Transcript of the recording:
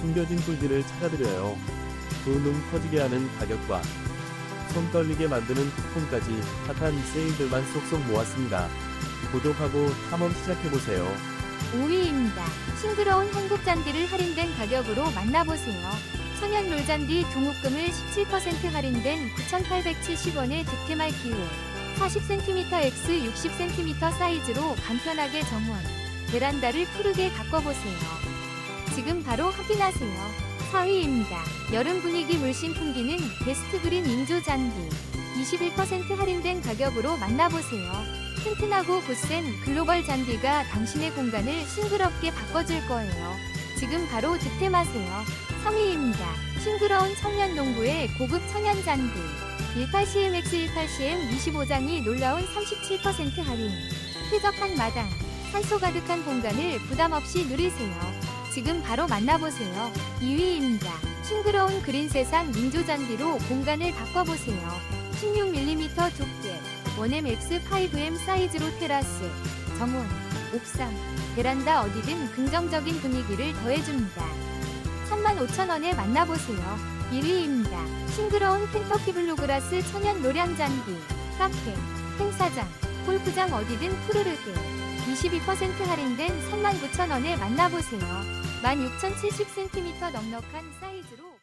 숨겨진 꿀들을 찾아드려요. 두눈 터지게 하는 가격과 손 떨리게 만드는 쿠폰까지 핫한 세일들만 쏙쏙 모았습니다. 구독하고 탐험 시작해보세요. 5위입니다. 싱그러운 한국 잔디를 할인된 가격으로 만나보세요. 천연 롤잔디 동욱금을 17% 할인된 9,870원에 득템할 기회. 40cm x 60cm 사이즈로 간편하게 정원. 베란다를 푸르게 가꿔보세요. 지금 바로 확인하세요. 4위입니다. 여름 분위기 물씬 풍기는 베스트 그린 인조 잔디. 21% 할인된 가격으로 만나보세요. 튼튼하고 굳센 글로벌 잔디가 당신의 공간을 싱그럽게 바꿔줄 거예요. 지금 바로 득템하세요. 3위입니다. 싱그러운 청년 농부의 고급 천연 잔디. 18CMX 18CM 25장이 놀라운 37% 할인. 쾌적한 마당, 산소 가득한 공간을 부담 없이 누리세요. 지금 바로 만나보세요. 2위입니다. 싱그러운 그린 세상 인조 잔디로 공간을 바꿔보세요. 16mm 두께, 1M X5M 사이즈로 테라스, 정원, 옥상, 베란다 어디든 긍정적인 분위기를 더해줍니다. 35,000원에 만나보세요. 1위입니다. 싱그러운 켄터키 블루그라스 천연 노량 잔디, 카페, 행사장, 골프장 어디든 푸르르게 22% 할인된 39,000원에 만나보세요. 16,070cm 넉넉한 사이즈로